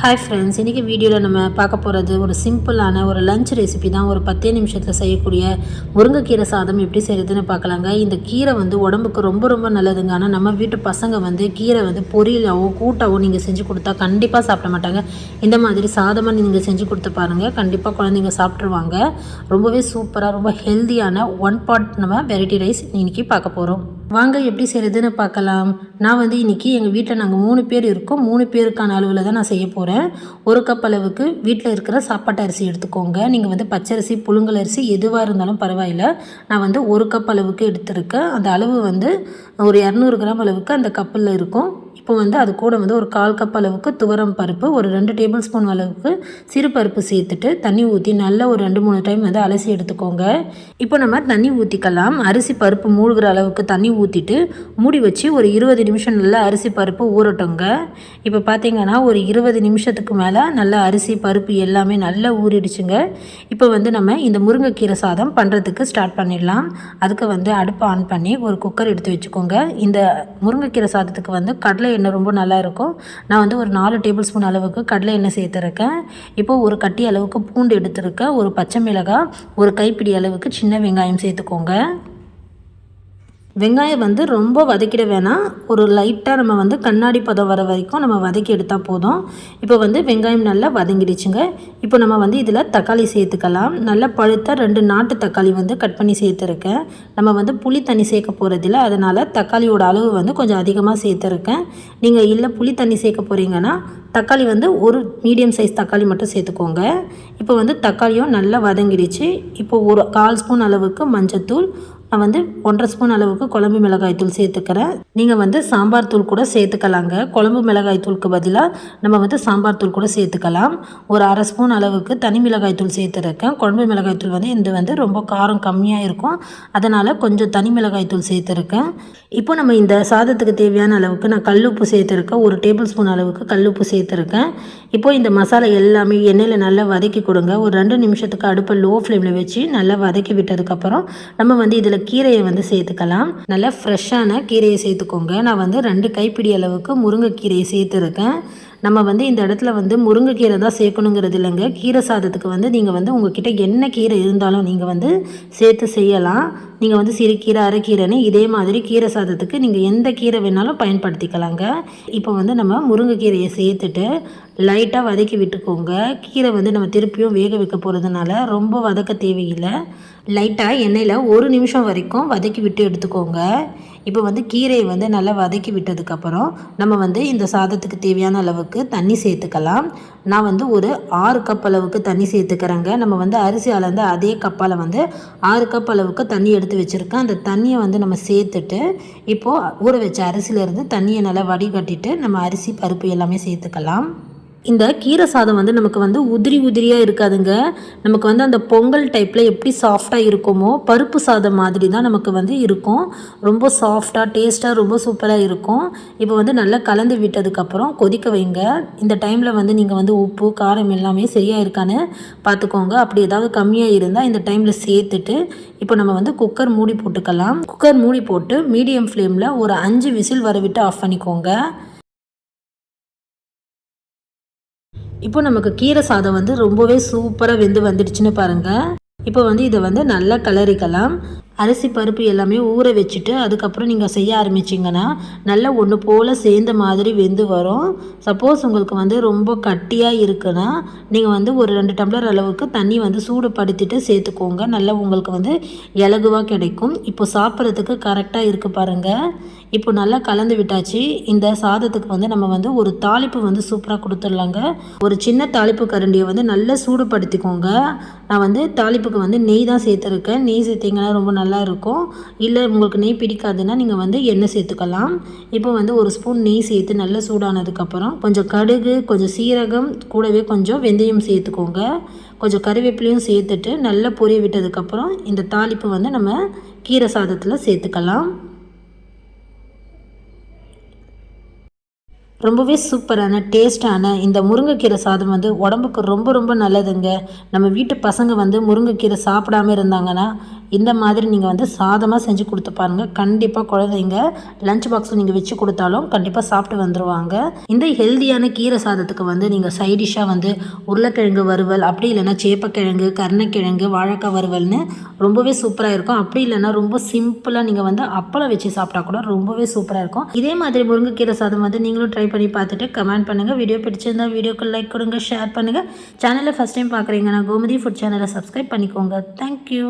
Hi friends இன்றைக்கி வீடியோவில் நம்ம பார்க்க போகிறது ஒரு சிம்பிளான ஒரு லஞ்ச் ரெசிபி தான். ஒரு பத்தே நிமிஷத்தில் செய்யக்கூடிய முருங்கைக்கீரை சாதம் எப்படி செய்கிறதுன்னு பார்க்கலாங்க. இந்த கீரை வந்து உடம்புக்கு ரொம்ப ரொம்ப நல்லதுங்க. ஆனால் நம்ம வீட்டு பசங்க வந்து கீரை வந்து பொரியலாவோ கூட்டாவோ நீங்கள் செஞ்சு கொடுத்தா கண்டிப்பாக சாப்பிட மாட்டாங்க. இந்த மாதிரி சாதமாக நீங்கள் செஞ்சு கொடுத்து பாருங்கள் கண்டிப்பாக குழந்தைங்க சாப்பிட்ருவாங்க ரொம்பவே சூப்பராக ரொம்ப ஹெல்த்தியான ஒன் பாட் நம்ம வெரைட்டி ரைஸ் இன்றைக்கி பார்க்க போகிறோம் வாங்க எப்படி செய்கிறதுன்னு பார்க்கலாம். நான் வந்து இன்றைக்கி எங்கள் வீட்டில் நாங்கள் மூணு பேர் இருக்கோம். மூணு பேருக்கான அளவில் தான் நான் செய்ய போகிறேன் ஒரு கப் அளவுக்கு வீட்டில் இருக்கிற சாப்பாட்டு அரிசி எடுத்துக்கோங்க. நீங்கள் வந்து பச்சரிசி புழுங்கல் அரிசி எதுவாக இருந்தாலும் பரவாயில்ல. நான் வந்து ஒரு கப் அளவுக்கு எடுத்திருக்கேன். அந்த அளவு வந்து ஒரு இரநூறு கிராம் அளவுக்கு அந்த கப்பில் இருக்கும். இப்போ வந்து அது கூட வந்து ஒரு கால் கப் அளவுக்கு துவரம் பருப்பு ஒரு ரெண்டு டேபிள் ஸ்பூன் அளவுக்கு சிறு பருப்பு சேர்த்துட்டு தண்ணி ஊற்றி நல்லா ஒரு ரெண்டு மூணு டைம் வந்து அலசி எடுத்துக்கோங்க. இப்போ நம்ம தண்ணி ஊற்றிக்கலாம் அரிசி பருப்பு மூழ்கிற அளவுக்கு தண்ணி ஊற்றிட்டு மூடி வச்சு ஒரு இருபது நிமிஷம் நல்லா அரிசி பருப்பு ஊறட்டுங்க. இப்போ பார்த்தீங்கன்னா ஒரு இருபது நிமிஷத்துக்கு மேலே நல்லா அரிசி பருப்பு எல்லாமே நல்லா ஊறிடுச்சுங்க. இப்போ வந்து நம்ம இந்த முருங்கைக்கீரை சாதம் பண்ணுறதுக்கு ஸ்டார்ட் பண்ணிடலாம். அதுக்கு வந்து அடுப்பை ஆன் பண்ணி ஒரு குக்கர் எடுத்து வச்சுக்கோங்க. இந்த முருங்கைக்கீரை சாதத்துக்கு வந்து கடலை எண்ணெய் ரொம்ப நல்லா இருக்கும் நான் வந்து ஒரு நாலு டேபிள் ஸ்பூன் அளவுக்கு கடலை எண்ணெய் சேர்த்துருக்கேன். இப்போது ஒரு கட்டி அளவுக்கு பூண்டு எடுத்துருக்கேன். ஒரு பச்சை மிளகாய் ஒரு கைப்பிடி அளவுக்கு சின்ன வெங்காயம் சேர்த்துக்கோங்க. வெங்காயம் வந்து ரொம்ப வதக்கிட வேணாம். ஒரு லைட்டாக நம்ம வந்து கண்ணாடி பதம் வர வரைக்கும் நம்ம வதக்கி எடுத்தால் போதும். இப்போ வந்து வெங்காயம் நல்லா வதங்கிடுச்சுங்க. இப்போ நம்ம வந்து இதில் தக்காளி சேர்த்துக்கலாம். நல்லா பழுத்த ரெண்டு நாட்டு தக்காளி வந்து கட் பண்ணி சேர்த்துருக்கேன். நம்ம வந்து புளி தண்ணி சேர்க்க போகிறதில்ல அதனால் தக்காளியோட அளவு வந்து கொஞ்சம் அதிகமாக சேர்த்துருக்கேன். நீங்கள் இல்லை புளி தண்ணி சேர்க்க போகிறீங்கன்னா தக்காளி வந்து ஒரு மீடியம் சைஸ் தக்காளி மட்டும் சேர்த்துக்கோங்க. இப்போ வந்து தக்காளியும் நல்லா வதங்கிடுச்சு. இப்போ ஒரு கால் ஸ்பூன் அளவுக்கு மஞ்சத்தூள் நான் வந்து ஒன்றரை ஸ்பூன் அளவுக்கு குழம்பு மிளகாய் தூள் சேர்த்துக்கிறேன். நீங்கள் வந்து சாம்பார் தூள் கூட சேர்த்துக்கலாங்க. குழம்பு மிளகாய் தூளுக்கு பதிலாக நம்ம வந்து சாம்பார் தூள் கூட சேர்த்துக்கலாம். ஒரு அரை ஸ்பூன் அளவுக்கு தனி மிளகாய் தூள் சேர்த்துருக்கேன். குழம்பு மிளகாய் தூள் வந்து இது வந்து ரொம்ப காரம் கம்மியாக இருக்கும். அதனால் கொஞ்சம் தனி மிளகாய் தூள் சேர்த்துருக்கேன். இப்போ நம்ம இந்த சாதத்துக்கு தேவையான அளவுக்கு நான் கல்லுப்பு சேர்த்துருக்கேன். ஒரு டேபிள் ஸ்பூன் அளவுக்கு கல்லுப்பு சேர்த்துருக்கேன். இப்போ இந்த மசாலா எல்லாமே எண்ணெயில் நல்லா வதக்கி கொடுங்க. ஒரு ரெண்டு நிமிஷத்துக்கு அடுப்பை லோ ஃப்ளேமில் வச்சு நல்லா வதக்கி விட்டதுக்கப்புறம் நம்ம வந்து இதில் கீரையை வந்து சேர்த்துக்கலாம். நல்லா ஃப்ரெஷ்ஷான கீரையை சேர்த்துக்கோங்க. நான் வந்து ரெண்டு கைப்பிடி அளவுக்கு முருங்கைக்கீரையை சேர்த்துருக்கேன். நம்ம வந்து இந்த இடத்துல வந்து முருங்கைக்கீரை தான் சேர்க்கணுங்கிறது இல்லைங்க. கீரை சாதத்துக்கு வந்து நீங்கள் வந்து உங்ககிட்ட என்ன கீரை இருந்தாலும் நீங்கள் வந்து சேர்த்து செய்யலாம். நீங்கள் வந்து சிறுகீரை அரைக்கீரைன்னு இதே மாதிரி கீரை சாதத்துக்கு நீங்கள் எந்த கீரை வேணாலும் பயன்படுத்திக்கலாங்க. இப்போ வந்து நம்ம முருங்கைக்கீரையை சேர்த்துட்டு லைட்டாக வதக்கி விட்டுக்கோங்க. கீரை வந்து நம்ம திருப்பியும் வேக வைக்க போகிறதுனால ரொம்ப வதக்க தேவையில்லை. லைட்டாக எண்ணெயில் ஒரு நிமிஷம் வரைக்கும் வதக்கி விட்டு எடுத்துக்கோங்க. இப்போ வந்து கீரையை வந்து நல்லா வதக்கி விட்டதுக்கப்புறம் நம்ம வந்து இந்த சாதத்துக்கு தேவையான அளவுக்கு தண்ணி சேர்த்துக்கலாம். நான் வந்து ஒரு ஆறு கப் அளவுக்கு தண்ணி சேர்த்துக்கிறேங்க. நம்ம வந்து அரிசி அளந்து அதே கப்பால் வந்து ஆறு கப் அளவுக்கு தண்ணி எடுத்து வச்சுருக்கேன். அந்த தண்ணியை வந்து நம்ம சேர்த்துட்டு இப்போது ஊற வச்ச அரிசியிலேருந்து தண்ணியை நல்லா வடிகட்டிட்டு நம்ம அரிசி பருப்பு எல்லாமே சேர்த்துக்கலாம். இந்த கீரை சாதம் வந்து நமக்கு வந்து உதிரி உதிரியாக இருக்காதுங்க. நமக்கு வந்து அந்த பொங்கல் டைப்பில் எப்படி சாஃப்டாக இருக்குமோ பருப்பு சாதம் மாதிரி தான் நமக்கு வந்து இருக்கும். ரொம்ப சாஃப்டாக டேஸ்ட்டாக ரொம்ப சூப்பராக இருக்கும். இப்போ வந்து நல்லா கலந்து விட்டதுக்கப்புறம் கொதிக்க வைங்க. இந்த டைமில் வந்து நீங்கள் வந்து உப்பு காரம் எல்லாமே சரியாக இருக்கான்னு பார்த்துக்கோங்க அப்படி ஏதாவது கம்மியாக இருந்தால் இந்த டைமில் சேர்த்துட்டு இப்போ நம்ம வந்து குக்கர் மூடி போட்டுக்கலாம். குக்கர் மூடி போட்டு மீடியம் ஃப்ளேமில் ஒரு அஞ்சு விசில் வரவிட்டு ஆஃப் பண்ணிக்கோங்க. இப்போ நமக்கு கீரை சாதம் வந்து ரொம்பவே சூப்பராக வெந்து வந்துடுச்சுன்னு பாருங்கள் இப்போ வந்து இதை வந்து நல்லா கலரிக்கலாம். அரிசி பருப்பு எல்லாமே ஊற வச்சுட்டு அதுக்கப்புறம் நீங்கள் செய்ய ஆரம்பிச்சிங்கன்னா நல்லா ஒன்று போல் சேர்ந்த மாதிரி வெந்து வரும். சப்போஸ் உங்களுக்கு வந்து ரொம்ப கட்டியாக இருக்குன்னா நீங்கள் வந்து ஒரு ரெண்டு டம்ளர் அளவுக்கு தண்ணி வந்து சூடுபடுத்திட்டு சேர்த்துக்கோங்க. நல்லா உங்களுக்கு வந்து இலகுவாக கிடைக்கும். இப்போ சாப்பிட்றதுக்கு கரெக்டாக இருக்குது பாருங்கள் இப்போ நல்லா கலந்து விட்டாச்சு. இந்த சாதத்துக்கு வந்து நம்ம வந்து ஒரு தாளிப்பு வந்து சூப்பராக கொடுத்துடலாங்க. ஒரு சின்ன தாளிப்பு கரண்டியை வந்து நல்லா சூடுபடுத்திக்கோங்க. நான் வந்து தாளிப்புக்கு வந்து நெய் தான் சேர்த்துருக்கேன். நெய் சேர்த்திங்கன்னா ரொம்ப நல்லா நல்லா இருக்கும் இல்லை உங்களுக்கு நெய் பிடிக்காதுன்னா நீங்கள் வந்து எண்ணெய் சேர்த்துக்கலாம். இப்போ வந்து ஒரு ஸ்பூன் நெய் சேர்த்து நல்லா சூடானதுக்கப்புறம் கொஞ்சம் கடுகு கொஞ்சம் சீரகம் கூடவே கொஞ்சம் வெந்தயம் சேர்த்துக்கோங்க. கொஞ்சம் கறிவேப்பிலையும் சேர்த்துட்டு நல்லா பொரிய விட்டதுக்கப்புறம் இந்த தாளிப்பு வந்து நம்ம கீரை சாதத்தில் சேர்த்துக்கலாம். ரொம்பவே சூப்பரான டேஸ்டான இந்த முருங்கைக்கீரை சாதம் வந்து உடம்புக்கு ரொம்ப ரொம்ப நல்லதுங்க. நம்ம வீட்டு பசங்க வந்து முருங்கைக்கீரை சாப்பிடாம இருந்தாங்கன்னா இந்த மாதிரி நீங்கள் வந்து சாதமாக செஞ்சு கொடுத்து பாருங்கள் கண்டிப்பாக குழந்தைங்க லஞ்ச் பாக்ஸில் நீங்கள் வச்சு கொடுத்தாலும் கண்டிப்பாக சாப்பிட்டு வந்துடுவாங்க இந்த ஹெல்தியான கீரை சாதத்துக்கு வந்து நீங்கள் சைடிஷாக வந்து உருளைக்கிழங்கு வறுவல் அப்படி இல்லைன்னா சேப்பக்கிழங்கு கருணக்கிழங்கு வாழைக்காய் வறுவல்னு ரொம்பவே சூப்பராக இருக்கும். அப்படி இல்லைன்னா ரொம்ப சிம்பிளாக நீங்கள் வந்து அப்பளம் வச்சு சாப்பிட்டா கூட ரொம்பவே சூப்பராக இருக்கும். இதே மாதிரி முருங்கைக்கீரை சாதம் வந்து நீங்களும் ட்ரை பண்ணி பார்த்துட்டு கமெண்ட் பண்ணுங்கள் வீடியோ பிடிச்சிருந்தா வீடியோக்கு லைக் கொடுங்க ஷேர் பண்ணுங்கள் சேனலை ஃபஸ்ட் டைம் பார்க்குறீங்கன்னா கோமதி ஃபுட் சேனலை சப்ஸ்கிரைப் பண்ணிக்கோங்க. Thank you